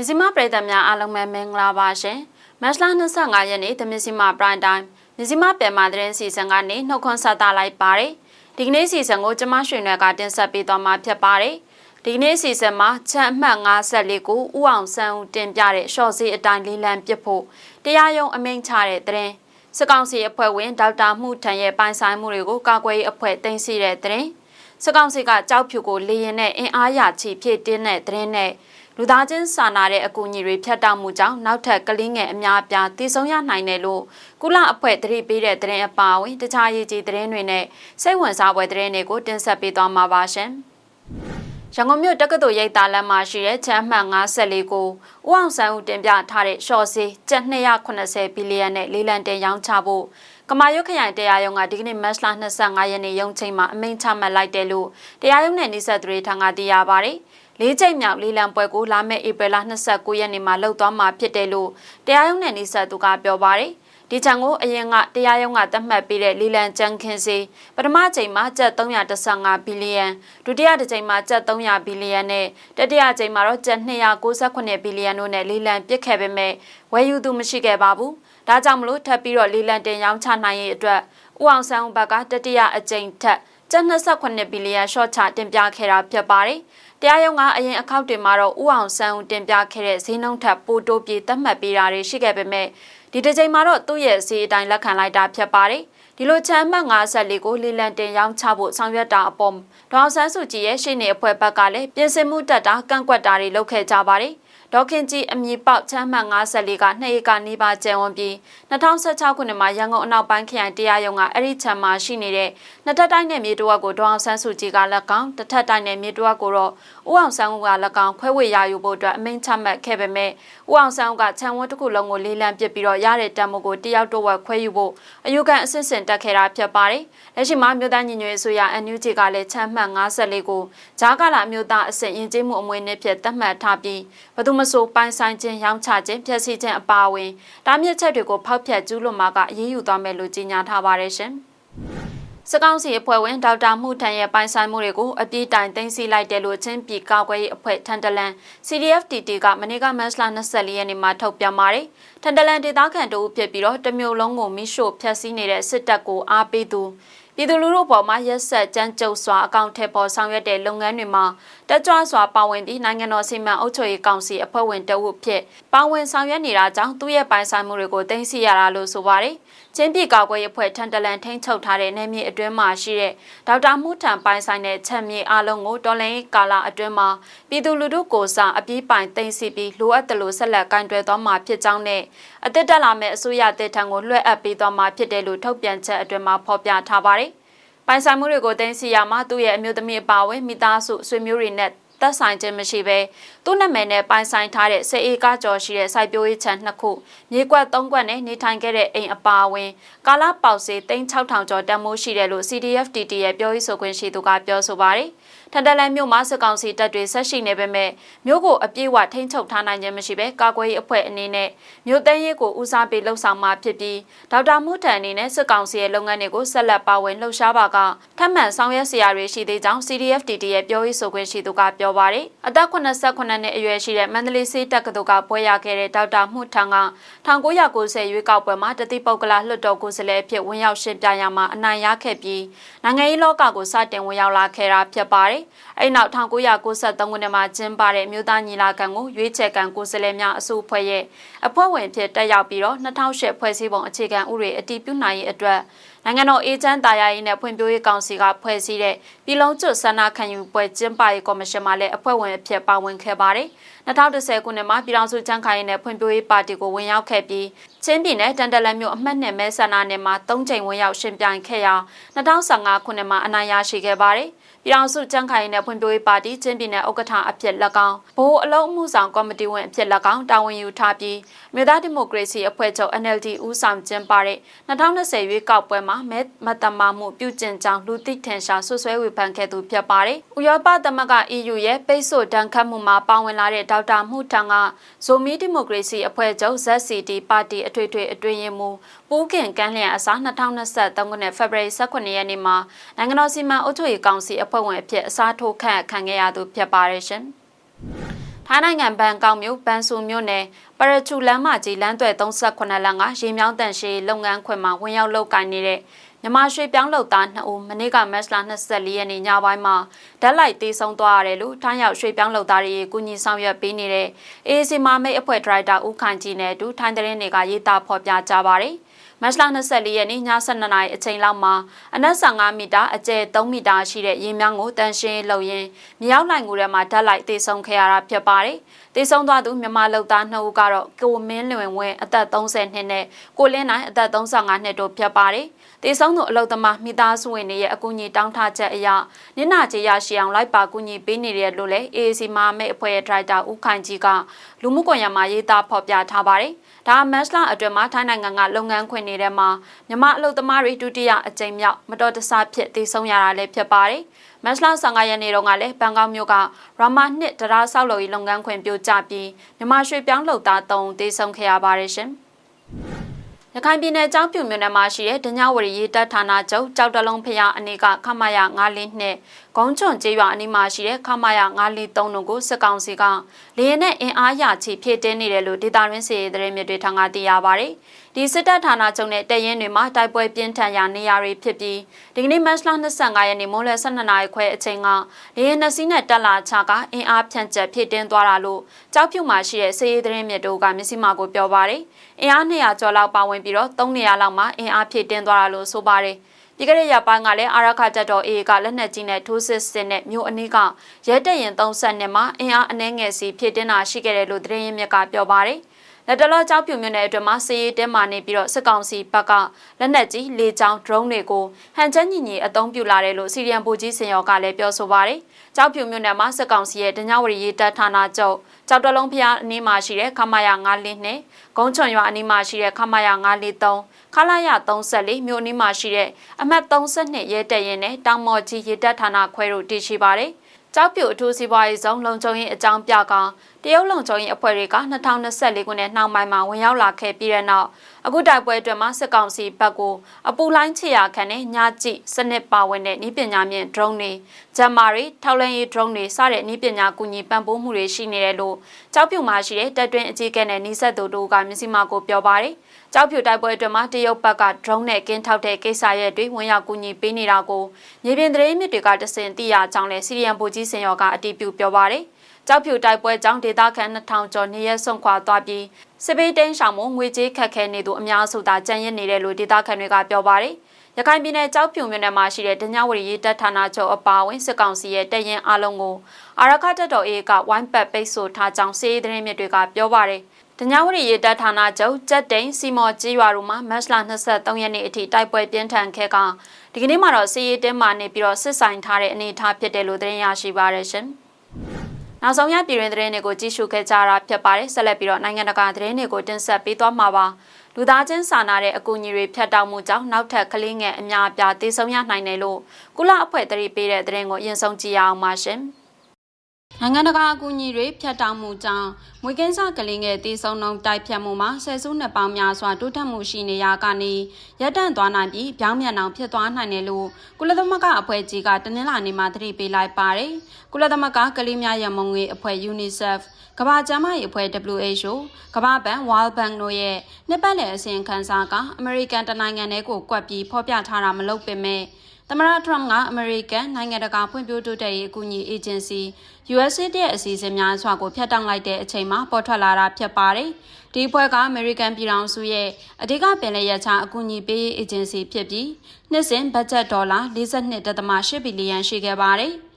မြစီမပရိသတ်များအားလုံးပဲမင်္ဂလာပါရှင်မတ်လ25ရက်နေ့တမစီမပရိုင်တိုင်းမြစီမပယ်မာသတင်းစီစဉ်ကနေနှုတ်ခွန်းဆက်သလိုက်ပါတယ်ဒီကနေ့စီစဉ်ကိုကျမရွှေနယ်ကတင်ဆက်ပေးသွားမှာဖြစ်ပါတယ်ဒီကနေ့စီစဉ်မှာချက်အမှတ်54ကိုဥအောင်ဆန်းဦးတင်ပြတဲ့ရှော့စီအတိုင်းလေးလံပစ်ဖို့တရားရုံးအမိန့်ချတဲ့သတင်းစကောင်စီအဖွဲ့ဝင်ဒေါက်တာမှုထန်ရဲ့ပိုင်ဆိုင်မှုတွေကိုကာကွယ်ရေးအဖွဲ့တင်စီတဲ့သတင်းစကောင်စီကကြောက်ဖြူကိုလေရင်နဲ့အင်အားရချီဖြစ်တင်းတဲ့သတင်းနဲ့ လူသားချင်းစာနာတဲ့အကူအညီတွေဖြတ်တောက်မှုကြောင့်နောက်ထပ်ကလေးငယ်အများအပြားတည်ဆုံရနိုင်တယ်လို့ကုလအဖွဲ့တတိပေးတဲ့သတင်းအပါအဝင်တခြားရေးကြီးသတင်းတွေနဲ့စိတ်ဝင်စားဖွယ်သတင်းတွေကိုတင်ဆက်ပေးသွားမှာပါရှင်။ရန်ကုန်မြို့တက္ကသိုလ်ရိပ်သာလမ်းမှာရှိတဲ့ချမ်းမှတ်54ကိုဦးအောင်ဆန်းဦးတင်ပြထားတဲ့ရှော့စီကျပ်280ဘီလီယံနဲ့လေးလံတင်ရောင်းချဖို့ကမာရွတ်ခရိုင်တရားရုံးကဒီကနေ့မတ်လ25ရက်နေ့ရုံးချိန်မှာအမိန့်ချမှတ်လိုက်တယ်လို့တရားရုံးနဲ့နှိဆက်သူတွေထံကသိရပါဗျ။ လေးချိန်မြောက်လေးလံပွဲကိုလာမယ့်ဧပြီလ29ရက်နေ့မှာလှုပ်သွားမှာဖြစ်တယ်လို့တရားရုံးနဲ့နှိဆက်သူကပြောပါတယ်။ဒီချံကိုအရင်ကတရားရုံးကသတ်မှတ်ပေးတဲ့လီလန်ကျန်းခင်းစီပထမချိန်မှာကျပ်315ဘီလီယံဒုတိယတစ်ချိန်မှာကျပ်300ဘီလီယံနဲ့တတိယချိန်မှာတော့ကျပ်298ဘီလီယံတို့နဲ့လီလန်ပြစ်ခဲ့ပေမဲ့ဝယ်ယူသူမရှိခဲ့ပါဘူးဒါကြောင့်မလို့ထပ်ပြီးတော့လီလန်တင်ရောင်းချနိုင်ရေးအတွက်ဦးအောင်ဆန်းဦးဘက်ကတတိယအကြိမ်ထက်ကျပ်28ဘီလီယံရှော့ချတင်ပြခဲ့တာဖြစ်ပါတယ် တရားရုံးကအရင်အခောက်တွေမှာတော့ဥအောင်ဆန်းဦးတင်ပြခဲ့တဲ့ဈေးနှုန်းထပ်ပိုတိုးပြေးသတ်မှတ်ပေးတာတွေရှိခဲ့ပေမဲ့ဒီတစ်ချိန်မှာတော့သူ့ရဲ့စီအတိုင်းလက်ခံလိုက်တာဖြစ်ပါတယ်ဒီလိုချမ်းမှတ်54ကိုလီလန်တင်ရောင်းချဖို့ဆောင်ရွက်တာအပေါ်ဒေါအောင်ဆန်းစုကြည်ရဲ့ရှေ့နေအဖွဲ့ဘက်ကလည်းပြင်ဆင်မှုတက်တာကန့်ကွက်တာတွေလုပ်ခဲ့ကြပါတယ် ဒေါခင်ကြီးအမည်ပေါက်ချမ်းမှတ်54က2ဧကနီးပါးကျန်ဝန်းပြီး2016ခုနှစ်မှာရန်ကုန်အနောက်ပိုင်းခရိုင်တရားရုံးကအဲ့ဒီချမ်းမှာရှိနေတဲ့နှစ်ထပ်တိုင်းနယ်မြေတဝက်ကိုဒေါအောင်ဆန်းစုကြည်ကလက်ကောင်တစ်ထပ်တိုင်းနယ်မြေတဝက်ကိုတော့ဦးအောင်ဆန်းဦးကလက်ကောင်ခွဲဝေရယူဖို့အတွက်အမိန့်ချမှတ်ခဲ့ပေမဲ့ဦးအောင်ဆန်းဦးကချမ်းဝန်းတစ်ခုလုံးကိုလေးလံပစ်ပြီးတော့ရတဲ့တံမိုးကိုတယောက်တော့ဝက်ခွဲယူဖို့အယူခံအစစ်စင်တက်ခဲ့တာဖြစ်ပါတယ်။လက်ရှိမှာမြို့သားညီညွတ်ရေးဆိုရ NUG ကလည်းချမ်းမှတ်54ကိုဂျားကလာမြို့သားအစစ်ရင်ကျေးမှုအမွေနဲ့ဖြစ်သတ်မှတ်ထားပြီးဘသူမဆိုပိုင်ဆိုင်ခြင်းရောင်းချခြင်းဖျက်ဆီးခြင်းအပါအဝင်တားမြစ်ချက်တွေကိုဖောက်ဖျက်ကျူးလွန်မှာကအရေးယူသွားမယ်လို့ကြေညာထားပါတယ်ရှင်။စကောင်းစီအဖွဲ့ဝင်ဒေါက်တာမှုထန်ရဲ့ပိုင်ဆိုင်မှုတွေကိုအပြည့်တိုင်သိမ်းဆည်းလိုက်တယ်လို့ချင်းပြည်ကောက်ွယ်ရေးအဖွဲ့ထန်တလန် CDFTT ကမနေ့ကမတ်လ24ရက်နေ့မှာထုတ်ပြန်ပါတယ်။ထန်တလန်ဒေသခံတို့ဖြစ်ပြီးတော့တမျိုးလုံးကိုမိရှို့ဖျက်ဆီးနေတဲ့စစ်တပ်ကိုအားပေးသူ ပြည်သူလူထုပေါ်မှာရက်ဆက်ကြမ်းကြုတ်စွာအကောင့်ထည့်ပေါ်ဆောင်ရွက်တဲ့လုပ်ငန်းတွေမှာတက်ကြွစွာပါဝင်ပြီးနိုင်ငံတော်စီမံအုပ်ချုပ်ရေးကောင်စီအဖွဲ့ဝင်တအုပ်ဖြစ်ပါဝင်ဆောင်ရွက်နေတာကြောင့်သူ့ရဲ့ပိုင်ဆိုင်မှုတွေကိုတင်စီရတာလို့ဆိုပါတယ်။ချင်းပြည်ကောက်ွယ်အဖွဲ့ထန်တလန်ထိန်းချုပ်ထားတဲ့နေမြေအတွင်းမှာရှိတဲ့ဒေါက်တာမှုထံပိုင်ဆိုင်တဲ့ချက်မြေအလုံးကိုတော်လိုင်းကာလာအတွင်းမှာပြည်သူလူထုကိုစားအပြည့်ပိုင်သိမ်းစီပြီးလိုအပ်တယ်လို့ဆက်လက်ကင်တွယ်သွားမှာဖြစ်ကြောင်းနဲ့အသက်တက်လာမဲ့အစိုးရတဲ့ထံကိုလွှဲအပ်ပေးသွားမှာဖြစ်တယ်လို့ထုတ်ပြန်ချက်အတွင်းမှာဖော်ပြထားပါတယ်။ပိုင်ဆိုင်မှုတွေကိုတင်စီရမှာသူ့ရဲ့အမျိုးသမီးအပါအဝင်မိသားစုဆွေမျိုးတွေနဲ့ သက်ဆိုင်ခြင်းမရှိဘဲသူ့နာမည်နဲ့ပိုင်ဆိုင်ထားတဲ့စေအေကကျော်ရှိတဲ့စိုက်ပျိုးရေးခြံနှစ်ခုမြေကွက်၃ကွက်နဲ့နေထိုင်ခဲ့တဲ့အိမ်အပါအဝင်ကာလပေါက်စေ3600ကျော်တန်မိုးရှိတယ်လို့ CDFTT ရဲ့ပြောရေးဆိုခွင့်ရှိသူကပြောဆိုပါတယ်။ထန်တလန်မြို့မှာစစ်ကောင်စီတပ်တွေဆက်ရှိနေပေမဲ့မြို့ကိုအပြည့်အဝထိန်းချုပ်ထားနိုင်ခြင်းမရှိဘဲကာကွယ်ရေးအဖွဲ့အနေနဲ့မြို့သိမ်းရေးကိုဦးစားပေးလှုပ်ဆောင်မှာဖြစ်ပြီးဒေါက်တာမှုထန်အနေနဲ့စစ်ကောင်စီရဲ့လုပ်ငန်းတွေကိုဆက်လက်ပါဝင်လှုပ်ရှားပါကထပ်မံဆောင်ရွက်စရာတွေရှိသေးကြောင်း CDFTT ရဲ့ပြောရေးဆိုခွင့်ရှိသူကပြောပါတယ်အသက်89နှစ်အရွယ်ရှိတဲ့မန္တလေးစေးတက္ကသိုလ်ကပွဲရခဲ့တဲ့ဒေါက်တာမှုထန်က1990ရွေးကောက်ပွဲမှာတတိပုဂ္ဂလလွှတ်တော်ကိုယ်စားလှယ်အဖြစ်ဝင်ရောက်ရှင်းပြရမှာအနိုင်ရခဲ့ပြီးနိုင်ငံရေးလောကကိုစတင်ဝင်ရောက်လာခဲ့တာဖြစ်ပါတယ်။အဲ့နောက်1993ခုနှစ်မှာကျင်းပတဲ့မြို့သားညီလာခံကိုရွေးချယ်ခံကိုယ်စားလှယ်များအစုအဖွဲ့ရဲ့အဖွဲ့ဝင်ဖြစ်တက်ရောက်ပြီးတော့2008ဖွဲ့စည်းပုံအခြေခံဥပဒေအတည်ပြုနိုင်ရေးအတွက် နိုင်ငံတော်အေဂျင့်တာယာရေးနဲ့ဖွံ့ဖြိုးရေးကောင်စီကဖွဲ့စည်းတဲ့ပြည်လုံးကျွတ်ဆန္ဒခံယူပွဲကျင်းပရေးကော်မရှင်မှလည်းအဖွဲ့ဝင်အဖြစ်ပါဝင်ခဲ့ပါတယ်။2010ခုနှစ်မှာပြည်ထောင်စုကြံ့ခိုင်ရေးနဲ့ဖွံ့ဖြိုးရေးပါတီကိုဝင်ရောက်ခဲ့ပြီးချင်းပြည်နယ်တန်တလန်မြို့အမှတ်နဲ့မဲဆန္ဒနယ်မှာ၃ချိန်ဝင်ရောက်ရှင်ပြိုင်ခဲ့ရာ2015ခုနှစ်မှာအနိုင်ရရှိခဲ့ပါတယ်။ပြည်အောင်စုကြံ့ခိုင်နဲ့ဖွံ့ဖြိုးရေးပါတီချင်းပြည်နယ်ဥက္ကဋ္ဌအဖြစ်လက်ကောင်ဘိုးအလုံးမှုဆောင်ကော်မတီဝင်အဖြစ်လက်ကောင်တာဝန်ယူထားပြီးမြို့သားဒီမိုကရေစီအဖွဲ့ချုပ် NLD ဦးဆောင်ကျင်းပတဲ့2020ရွေးကောက်ပွဲမှာမဲမတမာမှုပြုကျင့်ကြောင်းလူသိထင်ရှားဆွဆွဲဝေဖန်ခဲ့သူဖြစ်ပါတယ်။ဥရောပသမဂ္ဂ EU ရဲ့ပိတ်ဆို့တန်းခတ်မှုမှာပါဝင်လာတဲ့ဒေါက်တာမှုထံကဇိုမီဒီမိုကရေစီအဖွဲ့ချုပ် ZCD ပါတီအထွေထွေအတွင်းရေးမှူးပူးခင်ကန်းလျံအစား2023ခုနှစ်ဖေဖော်ဝါရီ18ရက်နေ့မှာနိုင်ငံတော်စီမံအုပ်ချုပ်ရေးကောင်စီအဖွဲ့ဝင်အဖြစ်အစားထိုးခန့်ခံခဲ့ရသူဖြစ်ပါတယ်ရှင်။ထိုင်းနိုင်ငံဘန်ကောက်မြို့ပန်ဆူမြို့နယ်ပရချူလမ်းမကြီးလမ်းသွဲ38လမ်းကရေမြောင်းတန်ရှည်လုပ်ငန်းခွင်မှာဝင်ရောက်လုပ်ကိုင်နေတဲ့ မြန်မာရွှေပြောင်းလုပ်သား2ဦးမနေ့ကမတ်လ24ရက်နေ့ညပိုင်းမှာဓာတ်လိုက်တေးဆုံးသွားရတယ်လို့ထိုင်းရောက်ရွှေပြောင်းလုပ်သားတွေကူညီဆောင်ရွက်ပေးနေတဲ့ AAC မမိတ်အဖွဲ့ဒရိုက်တာဦးခိုင်ကြီးနဲ့အတူထိုင်းသတင်းတွေကရေးသားဖော်ပြကြပါရတယ်။မတ်လ24ရက်နေ့ည7:00နာရီအချိန်လောက်မှာအနက်15မီတာအကျယ်3မီတာရှိတဲ့ရေမြောင်းကိုတန်ရှင်းလုပ်ရင်းမြောက်နိုင်ကူထဲမှာဓာတ်လိုက်တေဆုံးခဲ့ရတာဖြစ်ပါတယ်။တေဆုံးသွားသူမြန်မာလုပ်သား2ဦးကတော့ကိုမင်းလွင်ဝင်းအသက်30နှစ်နဲ့ကိုလင်းနိုင်အသက်35နှစ်တို့ဖြစ်ပါတယ်။ တေဆုံးသူအလုသမားမိသားစုဝင်တွေရဲ့အကူအညီတောင်းထားချက်အရနင့်နာကြေးရရှိအောင်လိုက်ပါကူညီပေးနေတယ်လို့လည်း AAC မဟာမိတ်အဖွဲ့ရဲ့ဒရိုက်တာဦးခိုင်ကြီးကလူမှုကွန်ရက်မှာရေးသားဖော်ပြထားပါတယ်။ဒါမတ်လအတွင်းမှာထိုင်းနိုင်ငံကလုပ်ငန်းခွင်နေတဲ့မှာမြန်မာအလုသမားတွေဒုတိယအကြိမ်မြောက်မတော်တဆဖြစ်တေဆုံးရတာလည်းဖြစ်ပါတယ်။မတ်လ15ရက်နေ့တုန်းကလည်းဘန်ကောက်မြို့ကရာမာနှစ်တရားဆောက်လုပ်ရေးလုပ်ငန်းခွင်ပြိုကျပြီးမြန်မာရွှေပြောင်းလုပ်သား3တေဆုံးခဲ့ရပါတယ်ရှင်။ ရခိုင်ပြည်နယ်ကြောင်းပြူမြို့နယ်မှာရှိတဲ့ဒညဝရီရေးတပ်ဌာနချုပ်ကြောက်တလုံးဖျားအနေကခမရ94နှစ်ဂုံးချွန်ကျေးရွာအနီးမှာရှိတဲ့ခမရ943တို့ကိုစစ်ကောင်စီကလေရင်နဲ့အင်အားရချီဖြည့်တင်းနေတယ်လို့ဒေတာရင်းစီရေးသတင်းမြစ်တွေထံကသိရပါဗျ။ဒီစစ်တပ်ဌာနချုပ်နဲ့တရင်တွေမှာတိုက်ပွဲပြင်းထန်ရာနေရာတွေဖြစ်ပြီးဒီကနေ့မတ်လ25ရက်နေ့မိုးလယ်12နာရီခွဲအချိန်ကလေရင်နှစ်စီးနဲ့တက်လာချကအင်အားဖြန့်ကျက်ဖြည့်တင်းသွားတာလို့ကြောက်ဖြူမှာရှိတဲ့စီရေးသတင်းမြစ်တို့ကမျက်စိမှကိုပြောပါဗျ။အင်အား200ကျော်လောက်ပါဝင်ပြီးတော့3နေရာလောက်မှာအင်အားဖြည့်တင်းသွားတာလို့ဆိုပါတယ်။ ပြီးခဲ့တဲ့ရက်ပိုင်းကလည်းအာရခတက်တော် AA ကလက်နက်ကြီးနဲ့ထိုးစစ်ဆင်တဲ့မြို့အနီးကရဲတပ်ရင်30နှစ်မှာအင်အားအနှဲငယ်စီဖြစ်တင်တာရှိခဲ့တယ်လို့သတင်းရင်းမြစ်ကပြောပါတယ်။ လက်တလောကြောက်ပြူမြို့နယ်အတွင်းမှာစီရေးတင်းမာနေပြီးတော့စစ်ကောင်စီဘက်ကလက်နက်ကြီးလေကြောင်း drone တွေကိုဟန်ချက်ညီညီအသုံးပြုလာတယ်လို့စီရီယန်ဗိုလ်ကြီးစင်ရော်ကလည်းပြောဆိုပါတယ်။ကြောက်ပြူမြို့နယ်မှာစစ်ကောင်စီရဲ့ဒညဝရီရေးတပ်ဌာနချုပ်ကြောက်တလုံးဖျားအနီးမှာရှိတဲ့ခမာယာ9နဲ့ဂုံးချွန်ရွာအနီးမှာရှိတဲ့ခမာယာ943ခလာရ34မြို့နီးမှာရှိတဲ့အမှတ်32ရဲတပ်ရင်နဲ့တောင်မော်ကြီးရေတပ်ဌာနခွဲတို့တည်ရှိပါတယ်။ ကြောက်ပြူအထူးစီးပွားရေးဆောင်လုံခြုံရေးအကြောင်းပြကတရုတ်လုံခြုံရေးအဖွဲ့တွေက2024ခုနှစ်နှောင်းပိုင်းမှာဝင်ရောက်လာခဲ့ပြီးတဲ့နောက်အခုတိုက်ပွဲအတွက်မှာစစ်ကောင်စီဘက်ကိုအပူလိုင်းချရာခံတဲ့ညကြည့်စနစ်ပါဝင်တဲ့ဤပညာမြင့် drone တွေဂျမ်မာတွေထောက်လန်းရေး drone တွေစတဲ့ဤပညာကူညီပံ့ပိုးမှုတွေရှိနေတယ်လို့ကြောက်ပြူမှာရှိတဲ့တပ်တွင်းအကြီးအကဲနဲ့နှိဆက်သူတို့ကမျက်စိမှကိုပြောပါတယ်။ ကြောက်ဖြူတိုက်ပွဲအတွင်းမှာတရုတ်ဘက်က drone နဲ့ကင်းထောက်တဲ့ကိစ္စရပ်တွေဝင်ရောက်ကူညီပေးနေတာကိုမြေပြင်သတင်းမြစ်တွေကတစင်သိရကြောင်းလဲစီရီယံဗိုလ်ကြီးစင်ရောကအတည်ပြုပြောပါရယ်ကြောက်ဖြူတိုက်ပွဲကြောင့်ဒေသခံ2000ကျော်နေရဆုံးခွာသွားပြီးစစ်ပေးတိန်းဆောင်မှုငွေကြေးခက်ခဲနေသူအများစုသာကြံ့ရနေတယ်လို့ဒေသခံတွေကပြောပါရယ်ရခိုင်ပြည်နယ်ကြောက်ဖြူမြို့နယ်မှာရှိတဲ့ဒညဝရီရေးတပ်ဌာနချုပ်အပါအဝင်စစ်ကောင်စီရဲ့တရင်အလုံးကိုအာရခတ်တော်အေကဝိုင်းပတ်ပိတ်ဆို့ထားကြောင်းစီးရေးသတင်းမြစ်တွေကပြောပါရယ် တညဝရီရေတပ်ဌာနချုပ်ကြက်တိန်စီမော်ကြီးရွာတို့မှာမတ်လ23ရက်နေ့အထိတိုက်ပွဲပြင်းထန်ခဲ့ကဒီကနေ့မှာတော့စီရေးတင်းမာနေပြီးတော့စစ်ဆိုင်ထားတဲ့အနေအထားဖြစ်တယ်လို့သတင်းရရှိပါရရှင်။နောက်ဆုံးရပြည်တွင်သတင်းတွေကိုကြည့်ရှုခဲ့ကြတာဖြစ်ပါတယ်ဆက်လက်ပြီးတော့နိုင်ငံတကာသတင်းတွေကိုတင်ဆက်ပေးသွားမှာပါ။လူသားချင်းစာနာတဲ့အကူအညီတွေဖြတ်တောက်မှုကြောင့်နောက်ထပ်ကလေးငယ်အများအပြားသေဆုံးရနိုင်တယ်လို့ကုလအဖွဲ့တရီပေးတဲ့သတင်းကိုအရင်ဆုံးကြည့်ရအောင်ပါရှင်။ နိုင်ငံတကာအကူအညီတွေဖြတ်တောက်မှုကြောင့်မွေကင်းစကလေးငယ်တေဆုံးနှုန်းတိုက်ဖြတ်မှုမှာဆယ်စုနှစ်ပေါင်းများစွာတိုးတက်မှုရှိနေရကနေရပ်တန့်သွားနိုင်ပြီးပြောင်းပြန်အောင်ဖြစ်သွားနိုင်တယ်လို့ကုလသမဂ္ဂအဖွဲ့ကြီးကတနင်္လာနေ့မှာသတိပေးလိုက်ပါတယ်။ကုလသမဂ္ဂကလေးများရန်မုံငွေအဖွဲ့ UNICEF ကမ္ဘာ့ကျန်းမာရေးအဖွဲ့ WHO ကမ္ဘာ့ဘဏ် World Bank တို့ရဲ့နှစ်ပတ်လည်အစီရင်ခံစာကအမေရိကန်တနိုင်ငံတည်းကိုကွက်ပြီးဖော်ပြထားတာမလုပ်ပေမဲ့ သမရထရမ့်ကအမေရိကန်နိုင်ငံတကာဖွံ့ဖြိုးတိုးတက်ရေးအကူအညီအေဂျင်စီ USAID ရဲ့အစီအစဉ်များစွာကိုဖျက်တောက်လိုက်တဲ့အချိန်မှာပေါ်ထွက်လာတာဖြစ်ပါတယ်။ဒီအဖွဲ့ကအမေရိကန်ပြည်ထောင်စုရဲ့အဓိကပင်လယ်ရချအကူအညီပေးရေးအေဂျင်စီဖြစ်ပြီးနှစ်စဉ်ဘတ်ဂျက်ဒေါ်လာ42.8ဘီလီယံရှိခဲ့ပါတယ်။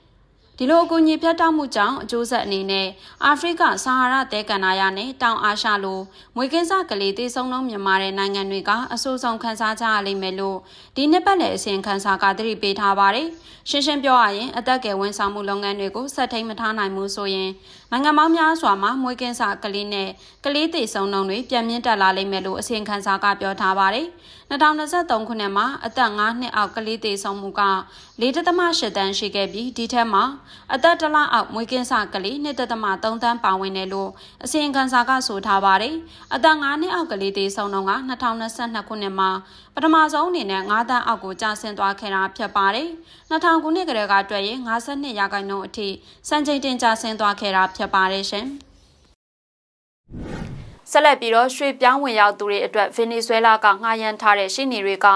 ဒီလိုအကူအညီဖြတ်တောက်မှုကြောင့်အကျိုးဆက်အနေနဲ့အာဖရိကဆာဟာရတဲကန်နာယာနဲ့တောင်အာရှလိုမွေကင်းစကလေးတေဆုံးလုံးမြန်မာတဲ့နိုင်ငံတွေကအဆိုးဆုံးခန်းစားကြရလိမ့်မယ်လို့ဒီနှစ်ပတ်လည်အစီရင်ခံစာကသတိပေးထားပါတယ်။ရှင်းရှင်းပြောရရင်အသက်ကယ်ဝန်ဆောင်မှုလုပ်ငန်းတွေကိုဆက်ထိန်မထားနိုင်မှုဆိုရင် နိုင်ငံပေါင်းများစွာမှာမွေကင်းစကလေးနဲ့ကလေးတေဆုံးလုံးတွေပြန်မြင့်တက်လာလိမ့်မယ်လို့အစီရင်ခံစာကပြောထားပါတယ်။2023ခုနှစ်မှာအသက်5နှစ်အောက်ကလေးသေဆုံးမှုက4.8တန်းရှိခဲ့ပြီးဒီထက်မှာအသက်တလအောက်မွေးကင်းစကလေး2.3တန်းပါဝင်တယ်လို့အစီရင်ခံစာကဆိုထားပါတယ်။အသက်5နှစ်အောက်ကလေးသေဆုံးတော့က2022ခုနှစ်မှာ ပထမဆုံးအနေနဲ့9တန်းအောက်ကိုကျဆင်းသွားခဲ့တာဖြစ်ပါတယ်။2000ခုနှစ်ကတည်းကတွေ့ရင်52ရာခိုင်နှုန်းအထိစံချိန်တင်ကျဆင်းသွားခဲ့တာဖြစ်ပါတယ်ရှင်။ဆက်လက်ပြီးတော့ရွှေပြောင်းဝင်ရောက်သူတွေအတွက်ဗင်နီဇွဲလားကငှားရမ်းထားတဲ့ရှီနီတွေက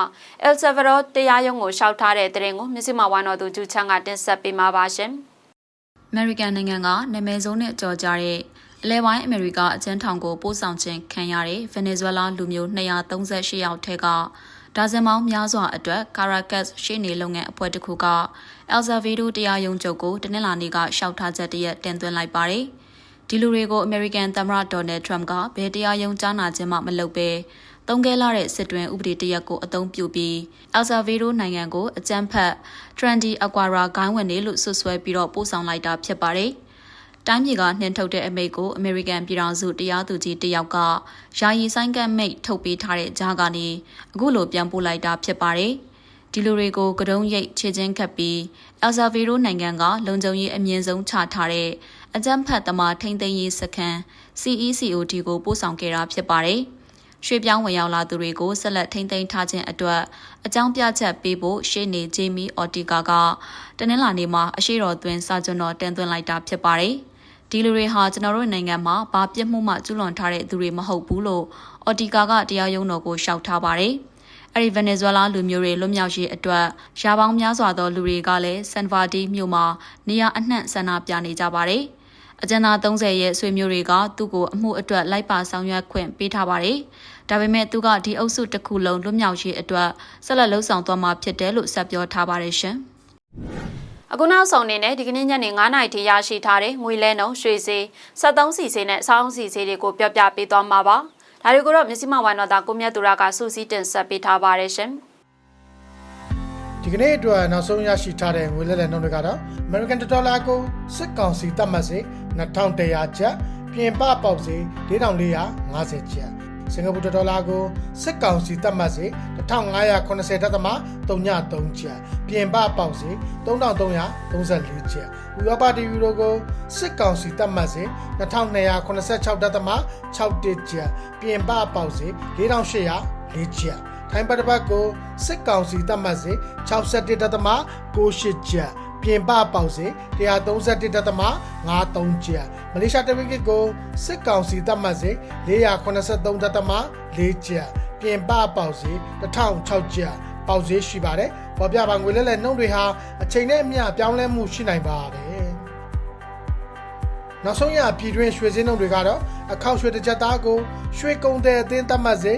အယ်ဆာဗာဒိုတရားရုံးကိုရှောက်ထားတဲ့တဲ့ရင်ကိုမြစည်းမဝိုင်းတော်သူဂျူချန်ကတင်ဆက်ပေးမှာပါရှင်။အမေရိကန်နိုင်ငံကနာမည်ဆိုးနဲ့ကြော်ကြတဲ့ အလဲပိုင်းအမေရိကအကျဉ်းထောင်ကိုပို့ဆောင်ခြင်းခံရတဲ့ဗင်နီဇွဲလားလူမျိုး238ယောက်ထဲကဒါဇင်ပေါင်းများစွာအတွက်ကာရာကတ်ရှေ့နေလုပ်ငန်းအဖွဲ့တစ်ခုကအယ်ဆာဗီဒိုတရားရုံးချုပ်ကိုတနင်္လာနေ့ကရှောက်ထားချက်တရက်တင်သွင်းလိုက်ပါတယ်။ဒီလူတွေကိုအမေရိကန်သမ္မတဒေါ်နယ်ထရမ့်ကဘယ်တရားရုံးကြားနာခြင်းမှမလုပ်ဘဲတုံးခဲလာတဲ့စစ်တွင်ဥပဒေတရက်ကိုအသုံးပြုပြီးအယ်ဆာဗီဒိုနိုင်ငံကိုအကြမ်းဖက် Trendy Aquara ဂိုင်းဝင်နေလို့ဆွဆွဲပြီးတော့ပို့ဆောင်လိုက်တာဖြစ်ပါတယ်။ တိုင်းပြည်ကနှင်ထုတ်တဲ့အမိတ်ကိုအမေရိကန်ပြည်ထောင်စုတရားသူကြီးတယောက်ကယာယီဆိုင်ကမိတ်ထုတ်ပေးထားတဲ့ကြားကနေအခုလိုပြန်ပို့လိုက်တာဖြစ်ပါတယ်။ဒီလူတွေကိုကတုံးရိတ်ခြေချင်းခတ်ပြီးအယ်ဆာဗီဒိုနိုင်ငံကလုံခြုံရေးအမြင့်ဆုံးချထားတဲ့အကြမ်းဖက်သမားထိန်းသိမ်းရေးစခန်း CECOD ကိုပို့ဆောင်ခဲ့တာဖြစ်ပါတယ်။ရွှေပြောင်းဝင်ရောက်လာသူတွေကိုဆက်လက်ထိန်းသိမ်းထားခြင်းအတွက်အကြောင်းပြချက်ပေးဖို့ရှေ့နေဂျေမီအော်တီကာကတနင်္လာနေ့မှာအရှိတော်သွင်းစာကျွန်းတော်တင်သွင်းလိုက်တာဖြစ်ပါတယ်။ ဒီလူတွေဟာကျွန်တော်တို့နိုင်ငံမှာဘာပြစ်မှုမှကျူးလွန်ထားတဲ့သူတွေမဟုတ်ဘူးလို့အော်တီကာကတရားရုံးတော်ကိုရှောက်ထားပါတယ်။အဲဒီဗင်နီဇွဲလားလူမျိုးတွေလွတ်မြောက်ရေးအတွက်ရာပေါင်းများစွာသောလူတွေကလည်းဆန်ဗာဒီမြို့မှာနေရာအနှံ့ဆန္ဒပြနေကြပါတယ်။အကျဉ်းသား30ရဲ့ဆွေမျိုးတွေကသူ့ကိုအမှုအတွက်လိုက်ပါဆောင်ရွက်ခွင့်ပေးထားပါတယ်။ဒါပေမဲ့သူကဒီအုပ်စုတစ်ခုလုံးလွတ်မြောက်ရေးအတွက်ဆက်လက်လှုပ်ဆောင်သွားမှာဖြစ်တယ်လို့ဆက်ပြောထားပါတယ်ရှင်။ အခုနောက်ဆုံးအနေနဲ့ဒီကနေ့ညနေ9:00နာရီထိရရှိထားတဲ့ငွေလဲနှုန်းရွှေဈေး73စီဈေးနဲ့အဆောင်စီဈေးတွေကိုပြောပြပေးသွားမှာပါ။ဒါတွေကိုတော့မြစည်းမဝိုင်းတော်သားကိုမြတ်သူရကစူးစီးတင်ဆက်ပေးထားပါတယ်ရှင်။ဒီကနေ့အတွက်နောက်ဆုံးရရှိထားတဲ့ငွေလဲလှယ်နှုန်းတွေကတော့ American Dollar ကိုစစ်ကောင်စီတတ်မှတ်စေ2100ကျပ်ပြင်ပပေါက်စေ4450ကျပ် စင်ကာပူဒေါ်လာကိုစစ်ကောင်စီတတ်မှတ်စေ1580ဒသမ33ကျပ်ပြင်ပပေါက်စေ3334ကျပ်ဥရောပတီယူရိုကိုစစ်ကောင်စီတတ်မှတ်စေ2286ဒသမ61ကျပ်ပြင်ပပေါက်စေ4804ကျပ်ထိုင်းပတ်တစ်ပတ်ကိုစစ်ကောင်စီတတ်မှတ်စေ61ဒသမ68ကျပ် ပြင်ပပေါက်စေ131ဒသမ53ကျပ်မလေးရှားတဝင်းကစ်ကိုစစ်ကောင်စီတတ်မှတ်စေ483ဒသမ4ကျပ်ပြင်ပပေါက်စေ1006ကျပ်ပေါက်စေရှိပါတယ်ပေါ်ပြပါငွေလဲလဲနှုန်းတွေဟာအချိန်နဲ့အမျှပြောင်းလဲမှုရှိနိုင်ပါတယ်နောက်ဆုံးရပြည်တွင်းရွှေစင်းနှုန်းတွေကတော့အခောက်ရွှေတစ်ချက်သားကိုရွှေကုံတဲ့အသင်းသတ်မှတ်စေ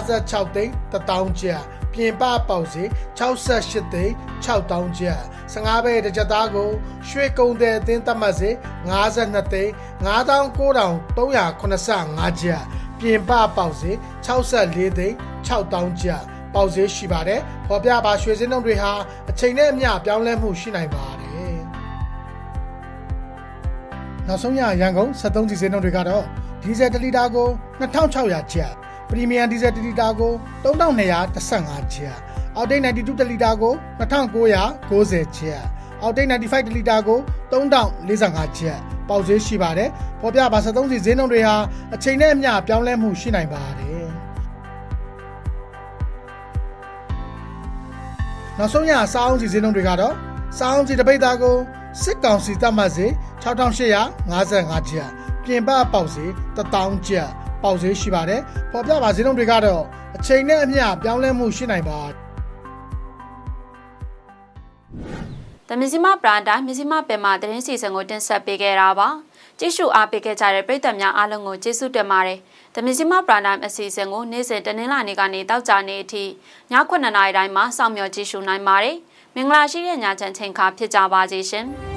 56သိန်း1000ကျပ် ပြင်ပပေါက်စေ68သိန်း6000ကျပ်15ဘဲတစ်ချက်သားကိုရွှေကုံတဲ့အသင်းသတ်မှတ်စေ52သိန်း99,385ကျပ်ပြင်ပပေါက်စေ64သိန်း6000ကျပ်ပေါက်စေရှိပါတယ်ပေါ်ပြပါရွှေစင်းနှုန်းတွေဟာအချိန်နဲ့အမျှပြောင်းလဲမှုရှိနိုင်ပါတယ်နောက်ဆုံးရရန်ကုန်73စီစင်းနှုန်းတွေကတော့ဒီဇယ်1လီတာကို2600ကျပ် ပရီမီယံဒီဇယ်1လီတာကို3215ကျပ်အောက်တိတ်92တလီတာကို2990ကျပ်အောက်တိတ်95တလီတာကို3045ကျပ်ပေါက်ဈေးရှိပါတယ်ပေါ်ပြပါ73စီဈေးနှုန်းတွေဟာအချိန်နဲ့အမျှပြောင်းလဲမှုရှိနိုင်ပါတယ်နောက်ဆုံးရစားအောင်စီဈေးနှုန်းတွေကတော့စားအောင်စီတစ်ပိတ်သားကိုစစ်ကောင်စီတတ်မှတ်စေ6855ကျပ်ပြင်ပပေါက်စေ1000ကျပ် ပေါက်ဈေးရှိပါတယ်ပေါ်ပြပါဈေးနှုန်းတွေကတော့အချိန်နဲ့အမျှပြောင်းလဲမှုရှိနိုင်ပါတယ်။တမစီမပရန်တိုင်းမစီမပင်မသတင်းစီစဉ်ကိုတင်ဆက်ပေးခဲ့တာပါ။ကြည့်ရှုအားပေးခဲ့ကြတဲ့ပရိသတ်များအားလုံးကိုကျေးဇူးတင်ပါတယ်။တမစီမပရန်တိုင်းအစီအစဉ်ကိုနေ့စဉ်တနင်္လာနေ့ကနေတောက်ကြနေ့အထိည9:00နာရီတိုင်းမှာစောင့်မျှော်ကြည့်ရှုနိုင်ပါတယ်။မင်္ဂလာရှိတဲ့ညချမ်းချိန်ခါဖြစ်ကြပါစေရှင်။